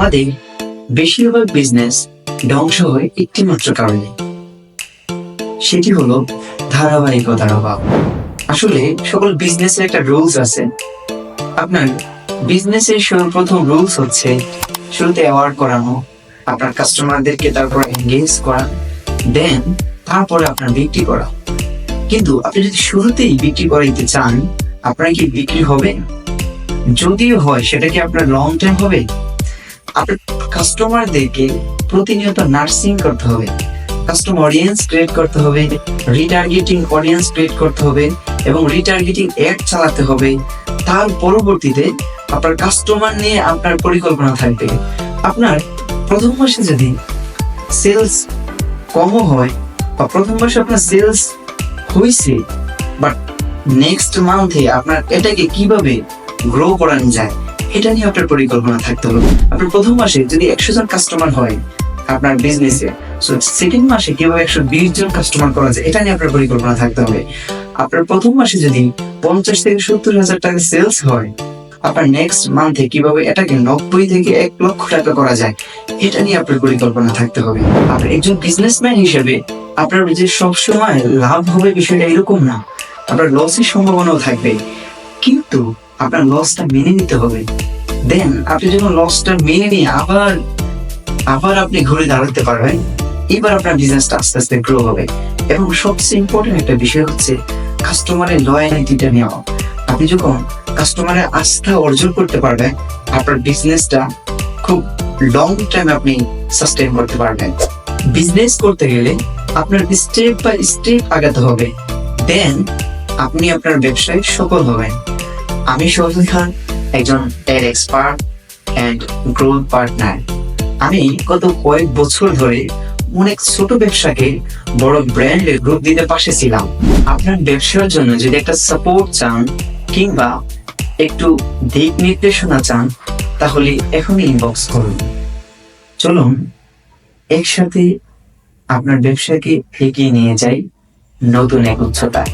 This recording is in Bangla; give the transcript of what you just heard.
আমাদের বেশিরভাগ বিজনেস ধ্বংস হয় একটি মাত্র কারণে। সেটি হলো ধারাবাহিকতার অভাব। আসলে সকল বিজনেসের একটা রুলস আছে। আপনার বিজনেসের সর্বপ্রথম রুলস হচ্ছে শুরুতে অ্যাওয়ার্ড করানো, আপনার কাস্টমারদেরকে তারপর এঙ্গেজ করা দেন তারপরে আপনার বিক্রি করা। কিন্তু আপনি যদি শুরুতেই বিক্রি করাইতে চান, আপনার কি বিক্রি হবে? যদিও হয়, সেটা কি আপনার লং টাইম হবে? কাস্টমারদেরকে প্রতিনিয়ত নার্সিং করতে হবে কাস্টমার অডিয়েন্স ক্রিয়েট করতে হবে রিটার্গেটিং অডিয়েন্স ক্রিয়েট করতে হবে এবং রিটার্গেটিং অ্যাড চালাতে হবে। তার পরবর্তীতে আপনার কাস্টমার নিয়ে আপনার পরিকল্পনা থাকবে। আপনার প্রথম মাসে যদি সেলস কমও হয় বা প্রথম মাসে আপনার সেলস হয়েছে বাট নেক্সট মান্থে আপনার এটাকে কীভাবে গ্রো করানো যায়? এটা নিয়ে আপনার পরিকল্পনা থাকতে হবে। আপনার প্রথম মাসে যদি একশো জন কাস্টমার হয় আপনার বিজনেসে সো সেকেন্ড মাসে কীভাবে একশো বিশ জন কাস্টমার করা যায়, এটা নিয়ে আপনার পরিকল্পনা থাকতে হবে। আপনার প্রথম মাসে যদি পঞ্চাশ থেকে সত্তর হাজার টাকা সেলস হয়, আপনার নেক্সট মান্থে কীভাবে এটাকে নব্বই থেকে এক লক্ষ টাকা করা যায়, এটা নিয়ে আপনার পরিকল্পনা থাকতে হবে। আপনার একজন বিজনেসম্যান হিসেবে আপনার যে সবসময় লাভ হবে বিষয়টা এরকম না। আপনার লসের সম্ভাবনাও থাকবে। কিন্তু আপনার লসটা মেনে নিতে হবে। দেন আপনি যখন লসটা মেনে নিয়ে আবার আবার আপনি ঘুরে দাঁড়াতে পারবেন, এবার আপনার বিজনেসটা আস্তে আস্তে গ্রো হবে। এবং সবচেয়ে ইম্পর্টেন্ট একটা বিষয় হচ্ছে কাস্টমারের লয়ালিটিটা নেওয়া। আপনি যখন কাস্টমারের আস্থা অর্জন করতে পারবেন, আপনার বিজনেসটা খুব লং টাইম আপনি সাস্টেন করতে পারবেন। বিজনেস করতে গেলে আপনার স্টেপ বাই স্টেপ আগাতে হবে। দেন আপনি আপনার ব্যবসায় সফল হবেন। আমি সজল খান, একজন এর এক্সপার্ট অ্যান্ড গ্রোথ পার্টনার আমি গত কয়েক বছর ধরে অনেক ছোট ব্যবসাকে বড় ব্র্যান্ডে গ্রুপ দিতে পাশে ছিলাম। আপনার ব্যবসার জন্য যদি একটা সাপোর্ট চান কিংবা একটু দিক নির্দেশনা চান, তাহলে এখনই ইনবক্স করুন। চলুন, একসাথে আপনার ব্যবসাকে এগিয়ে নিয়ে যাই নতুন এক উচ্চতায়।